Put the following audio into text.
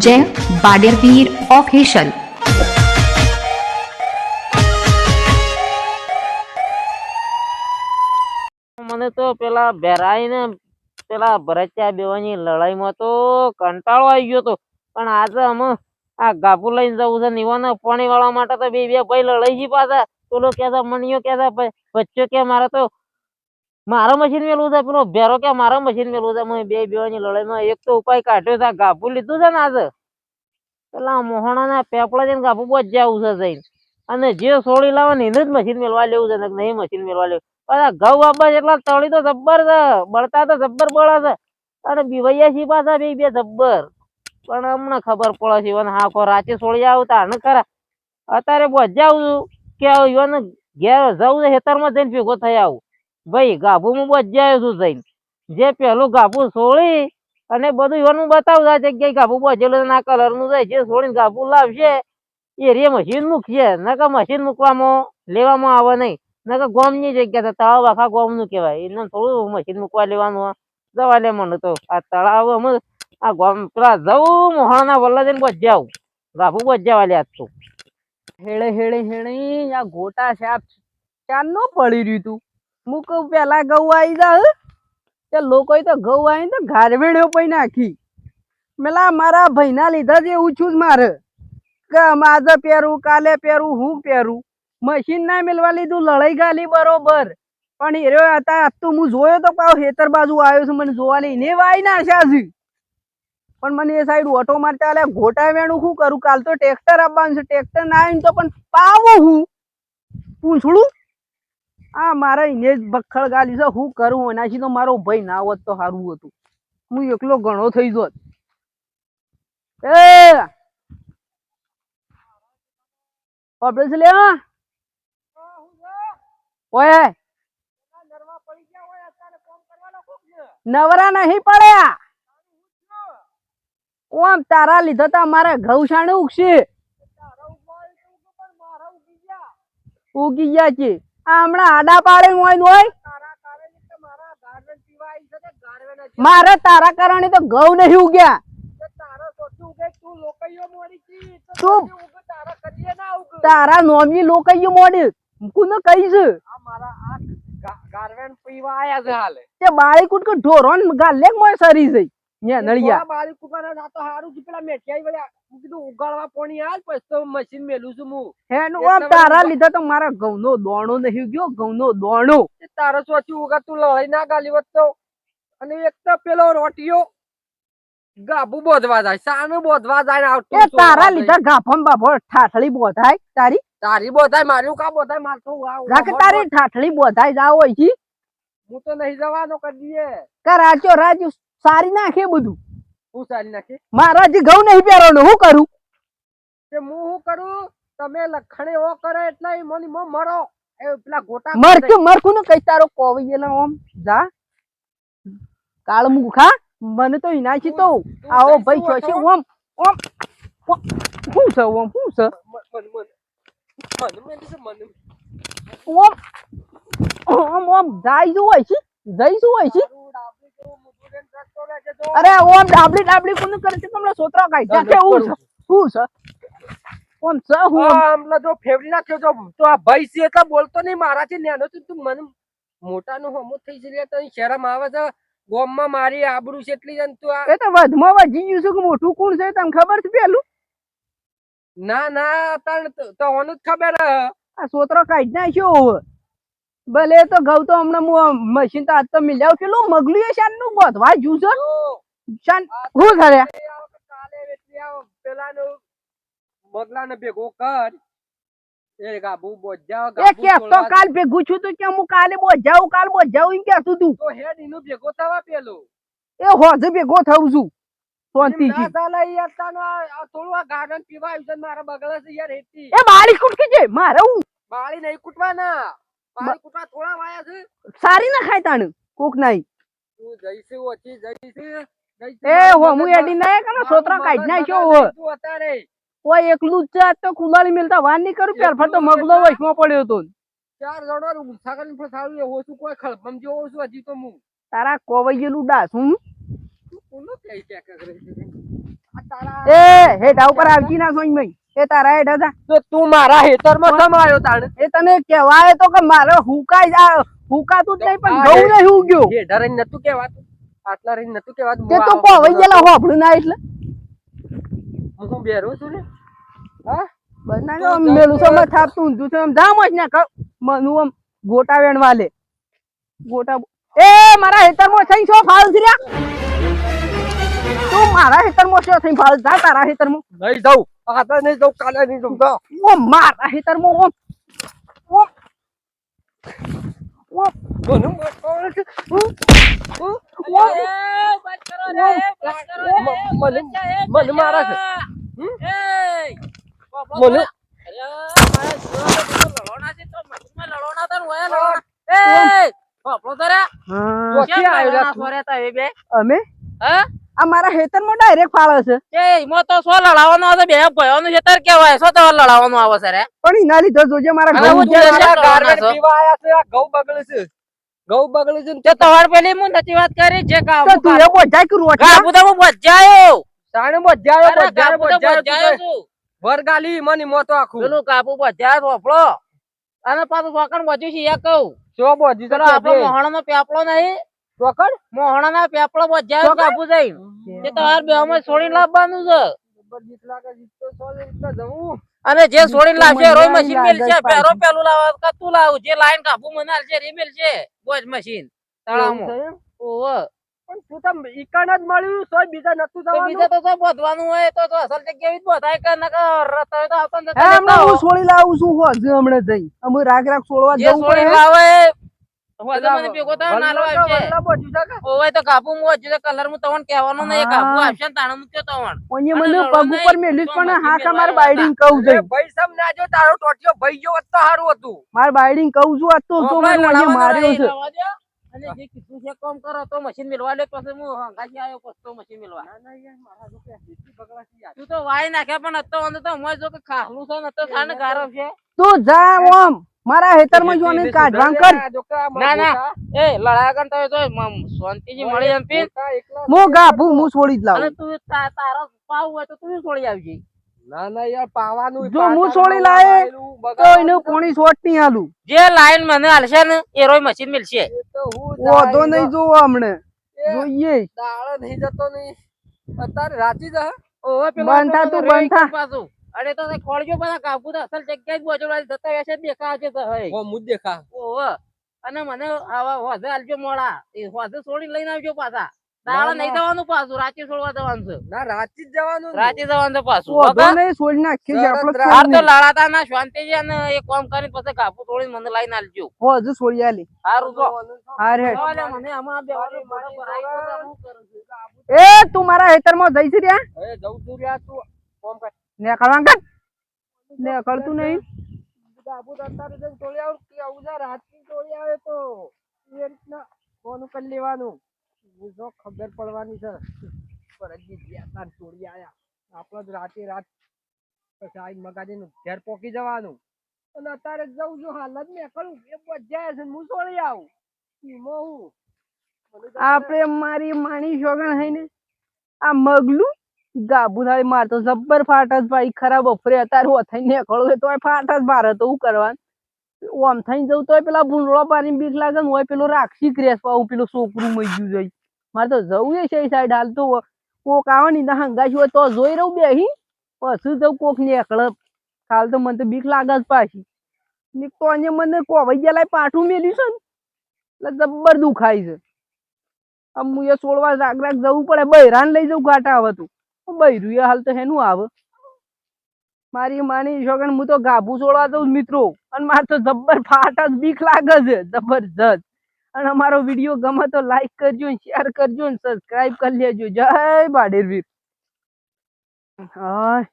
જય બાડેરવીર ઓફિશિયલ મને તો પેલા ભેરાઈને પેલા ભરત્યા બેવાની લડાઈમાં તો કંટાળો આવી ગયો તો પણ આજે અમે આ ગાભુ લઈને જવું છે નિવાના પાણી વાળવા માટે તો બે બે ભાઈ લડાઈ જી પાછા. પેલો કહેતા મણિયો કહેતા બચ્ચો કે, મારે તો મારે મશીન મેલું છે પેલો ભેરો કે મારો મશીન મેલું છે બે બેવાની લડાઈમાં એક તો ઉપાય કાઢ્યો છે ગાભું લીધું છે ને આજે. પેલા મોહણાના પેપડા જઈને ગાભું બચ જવું છે જઈને. અને જે સોળી લાવવાની એને જ મશીન મેળવા લેવું છે નહીં મશીન મેળવા લેવું. પાછા ઘઉં આપવા એટલા તળી તો જબ્બર છે, બળતા તો જબ્બર બળે છે. અને બીવૈયા છી પાછા બે બે જબ્બર. પણ હમણાં ખબર પડે છે, ઈવન હા કો રાતે સોળી આવતા ને ખરા. અત્યારે બોજા આવું કે ઈવન ઘેર જવું છે ખેતરમાં જઈને ભેગો થઈ આવું. ભાઈ, ગાભુમાં બોજા આવ્યો છું જઈને. જે પેલું ગાભું સોળી અને બધું એનું બતાવતા જગ્યાએ ગાભુ બચેલું ના કલરનું કલરનું છે, જે સોળીને ગાભું લાવશે, એ રે મશીન મૂકશે. નકર મશીન મૂકવામાં લેવામાં આવે નહીં. નકર ગોમની જગ્યા તળાવ આખા ગોમનું કહેવાય. એને થોડું મશીન મૂકવા લેવાનું. જવા લે મને તો. આ તળાવ અમે, આ ગોમ, પેલા જવું મોહણાના વલ્લા જઈને બજાવું ગાભું બજાવા લે તો. હેળે હેળે હેળે, આ ગોટા સાપ ચાંદનો પડી રહ્યું તું. કહું, પેલા ઘઉં આવી જા તે લોકોએ તો ઘઉં આવી તો ગારવેણો પઈ નાખી. મેલા મારા ભાઈના લીધા જ એવું જ મારે. કે આજે પહેરું, કાલે પહેરું, હું પહેરું. મશીન ના મેળવા લીધું, લડાઈ ગાલી બરોબર. પણ એ રહ્યો હતા, આજ તો હું જોયો તો પાવ હેતર બાજુ આવ્યો છું, મને જોવા લઈને વાય ના છે. પણ મને એ સાઈડ ઓટો મારતા આલે ઘોટા વેણું શું કરું? કાલ તો ટ્રેક્ટર આપવાનું છે, ટ્રેક્ટર ના આવીને તો પણ પાવું હું. પૂછડું. આ મારે એને જ બખડ ગાલી છે, હું કરું? એનાથી તો મારો ભાઈ ના હોત તો સારું હતું. હું એકલો ઘણો થઈ જોત એ! નવરા નહીં પડ્યા. ઓમ તારા લીધા તો મારા ઘઉં ઉગશે. ઉગી ગયા છે. આ હમણાં આડા પાડે હોય હોય? મારે તારા કારણે તો ઘઉં નહીં ઉગ્યા. તારા નોમી લોકઈયું મોડી. કોને કહીશ? ગાર્વેન પીવા આયા છે હાલે. તે બાળી કુટકો ઢોરોન ગાલે મોય સરી જઈ ને નળિયા. બારી કુકાના ના તો હારું છે. પેલા મેઠિયાઈ વળ્યા. હું કીધું ઉગાડવા પોણી હાલ પછી તો મશીન મેલું છું હું. હેનું એટલા ઓમ તારા લીધા તો મારા ઘઉંનો દોણો નહીં ગયો ઘઉંનો દોણો. એ સોચી ઉગા તું લડાઈ ના ગાલી વત અને એક તો પેલો રોટિયો ગાબુ બોધવા જાય સાનું બોધવા જાય એ તારા લીધા ગાફમ બાફો ઠાઠળી બોધાય તારી? તારી બોધાય મારું કા બોધાય? માર તો રાખ તારી ઠાઠળી બોધાય જાવ હોય છે હું તો નહીં જવાનો કરીએ કરાચો રાજ. સારી નાખે બધું. હું સારી નાખે? મારા જે ઘઉં નહીં પહેરવાનું હું કરું? તે હું શું કરું? તમે લખણે ઓ કરે એટલે મને મો મરો. એ પેલા ગોટા મરચું મરકું ને કઈ તારો કોવી એલા ઓમ જા. કાળ મુખા મને તો ઇનાચી તો. આવો ભાઈ છો ઓમ ઓમ હું છે ઓમ શું છે? મન મન મન. મન ઓમ ઓમ ઓમ જાય જો હોય છે. જઈ જો હોય છે તારું ડાબલી જેવું મોઢું લઈને રસ્તો લેજે તો. અરે ઓમ ડાબલી ડાબલી કોને કરે છે? કમલા સોતરા જા છે? હું છે? શું છે? ઓમ સ હું ઓમ. જો ફેવરી નાખ્યો તો તો આ ભાઈ છે એટલે બોલતો નહીં મારાથી નેનો તું તું મને મોટાનું હમો થઈ જશે તો શરમ આવે છે. ગોમમાં મારી આબરૂ છે એટલી જન તું આ એ તો વધમાં વધી ગયું છે કે મોટું કોણ છે? તમને ખબર છે પેલું? ના ના તને તો- ઓનું જ ખબર હે. આ સોતરો કાઢી નાખ્યો હવે. ભલે તો ઘઉં તો હમણાં હું મશીન તો આજ તો મિલ્યા પેલું મગલું શાનનું બોધવા છે. શાન. હું કરે? પેલા નું કે ને ભેગો કર. મારા બગલે છે એ બાળી કુટકી છે. મારે હું? બાળી નહીં કૂટવાના. સારી ના ખાય તાણ કોક નાઈ એ હો હું એડી ના કે છોતરા કાઢ નાખ્યો અત્યારે. કોઈ એકલું જ છે તો ખુલાલી મિલતા વાનની કરું પેલ ફરતો મગલો? વચમાં પડ્યો તો. ચાર જણો ગુસ્સા કરીને ફસાવ્યું એવું છું કોઈ ખળભમ જેવો છું હજી તો હું. તારા કોવૈયેલું ડાસું કોનો કહે કે કરે છે? આ તારા એ હેઠા ઉપર આવજી ના સોઈ મઈ એ તારા હેઠા જા તો તું મારા હેતરમાં આવ્યો તાણ? એ તને કહેવાય તો કે મારે હુકાઈ જા હુકાતું જ નહીં પણ ઘઉં નહીં ઉગ્યો એ રહીને નતું કહેવાતું. આટલા રહી નતું કહેવાતું. તે તો આવો હો હોભળું ના એટલે. હું બેરો છું ને? હા? ના મેલું સમજ થાપતું ઊંધું છે આમ જામ જ ના મનું આમ ગોટા વેણવા લે. ગોટા એ મારા હેતરમાં થઈ છો ફાલ થયા? તું મારા હેતરમાં છો થઈ ફાલ જા તારા હેતરમાં. નહીં જાઉં. આજે નહીં જાઉં કાલે નહીં જાઉં. જાઉં. ઓ મારા હેતરમાં ઓમ ઓમ ઓમ મને મારવાનો છે. હું- હું- મ- મને મને મારા છે. હમ? મને? હા, ચોથી આવેલા તું. અમે? હા? આ મારા હેતરમાં ડાયરેક્ટ ફાળે છે. પણ એના લીધે જોજે મારા અને ઘઉં હું જે જે મારા- છે- ગારવેર છો. પીવા આયા છે, આ ઘઉં બગડે છે. ઘઉં બગડે છે ને તે તમાર પેલી હું નથી વાત કરી જે તો કાબુ તું એ બોજાય તો બજાયો બજાયો, બજાયો, તો બજાયો બજાયો તું વરગાલી મને મોતો આખું. પેલું બજાયો અને પાછું સોકણ બચ્યું છે એ કહું. સો બોજી પેલો આપણો મોહણો નો પેપડો નહીં. ચોકડ? મોહણા ના પેપડો બજાયો કાપુ કાબુ જઈ એ તો બે અમે છોડીને લાવવાનું છે. તો અને જે છોડીને લાવશે રોય મશીન મેલ છે પેરો પેલું લાવવા કા તું લાવ જે લાઈન કાપુ મનાલ છે રીમેલ છે બોજ મશીન. એવું તળાવમાં ઓહો. પણ તું તમ ઈકણ જ મળ્યું? સોય બીજા નતું તો જવાનું? બીજા તો શું બોધવાનું હોય તો તો અસલ જગ્યાએ જ બોધાય કે નકર રસ્તા હોય તો આવતો ને હે, હો. હું છોડી લાવું છું હોજે હમણાં જઈ. અમે રાગ રાગ છોડવા જે જવું પડે. લાવે હોજે મને ભેગો થાય નાલો આવશે. તો કાપુ મો કલર મુ તમને કહેવાનો કાપુ આવશે ને તાણે મૂક્યો તવણ. ઓને મને પગ ઉપર મેલ્યું પણ હા કા મારે કહું છે. ભાઈ સમ ના જો તારો ટોટિયો ભાઈ ગયો તો સારું હતું. મારે બાયડિંગ કહું છું આ તો તો મને માર્યો છે. અને જે કીધું છે કામ કરો તો મશીન મેળવા લે પછી હું હંગાથી આવ્યો પછી તો મશીન મેળવા. ના ના યાર મારા તું તો વાય નાખ્યા પણ હતો અંદર તો મોય જો કે ખાલું છે ને તો સાને ગારો છે. તું જા ઓમ. મારા હેતરમાં જોને હેતીને કાઢવાન સુધારે કર. ના, ના. એ લડાયા કરતા હોય તો મ- શાંતિથી મળી એમ પી મો ગાભું હું છોડી જ અને તું તારો પાવ હોય તો તું છોડી આવજે. ના ના યાર પાવાનું જો હું છોડી લાય તો એનું પોણી શોટ નહીં હાલું જે લાઈન મને હાલશે ને એ રોય મશીન મિલશે. ઓધો નહીં જોવો હમણે. જોઈએ. દાળ નહીં જતો નહીં. અત્યારે રાતી જ? ઓવે પેલો બંધ તું, બંધા બંધ. પાછું. અરે તો ખોળજો બધા કાપુ તો અસલ જગ્યાએ જ બોજડવા જતા વેસે દેખા છે તો હય. ઓ મુદ્દે દેખા ઓવે. અને મને આવા હોજે આલજો મોડા. એ હોજે છોડી લઈને આવજો પાછા. દાડા નહીં ના. જવાનું પાછું રાતે છોડવા જવાનું છે. ના રાતે જ જવાનું રાતે જવાનું છે પાછું. બકા? નહીં છોડી નાખીએ છે આપણે હાર તો લાડાતા ના શાંતિ છે અને એ કામ કરીને પછી કાપુ તોડીને મને લઈને આલજો હોજે છોડી આલી. હારું તો. હાર હે મને આમાં બેવાનું મારા પર આઈ તો હું કરું છું. એ તું મારા હેતરમાં જઈશ રહ્યા એ જઉં તું રહ્યા તું. કામ કર. નેકળવા કર નેકળતું નહીં તો અત્યારે જઈને તોડી આવું કે આવું જા રાતની ટોળી આવે તો એ રીતના ફોન કરી લેવાનું જો ખબર પડવાની છે પરજી ગયા તા ટોળી આયા આપણે જ રાતે રાત પછી આવી મગાજી નું ઘેર પોકી જવાનું અને અત્યારે જવું જો હાલ જ કરું એ બધા છે હું તોડી આવું એમાં હું આપણે મારી માણી શોગણ હે ને? આ મગલું ગાબુ મારતો માર તો જબ્બર ફાટ જ ભાઈ, ખરાબ અફરે અત્યારે હો થઈને નીકળવું તોય ફાટ જ મારે તો હું કરવાનું. ઓમ થઈને જવું તોય પેલા ભૂંડળો પાણી બીક લાગે ને હોય પેલો રાખશી ક્રેસ પાવું પેલું છોકરું મઈ ગયું જઈ મારે તો જવું એ છે સાઈડ, હાલ તો કોક આવે ને હંગાશ હોય તો જોઈ રહું બેહી, પછી જવું કોક નીકળે. હાલ તો મને તો બીક લાગે જ પાછી. ને તો અહીંયા મને કોવાઈ ગયા લાય પાઠું મેલ્યું છે ને, એટલે જબ્બર દુખાય છે. આમ હું એ છોડવા રાગ જવું પડે, બૈરાન લઈ જવું ઘાટા આવે તું. બૈરું હાલ તો હેનું આવે. મારી માની છોકરા હું તો ગાભું છોડવા દઉં મિત્રો. અને મારે તો જબ્બર ફાટા બીક લાગે છે, જબરજસ્ત. અને અમારો વીડિયો ગમે તો લાઈક કરજો શેર કરજો ને સબસ્ક્રાઇબ કરી લેજો. જય બાડેરવીર. હા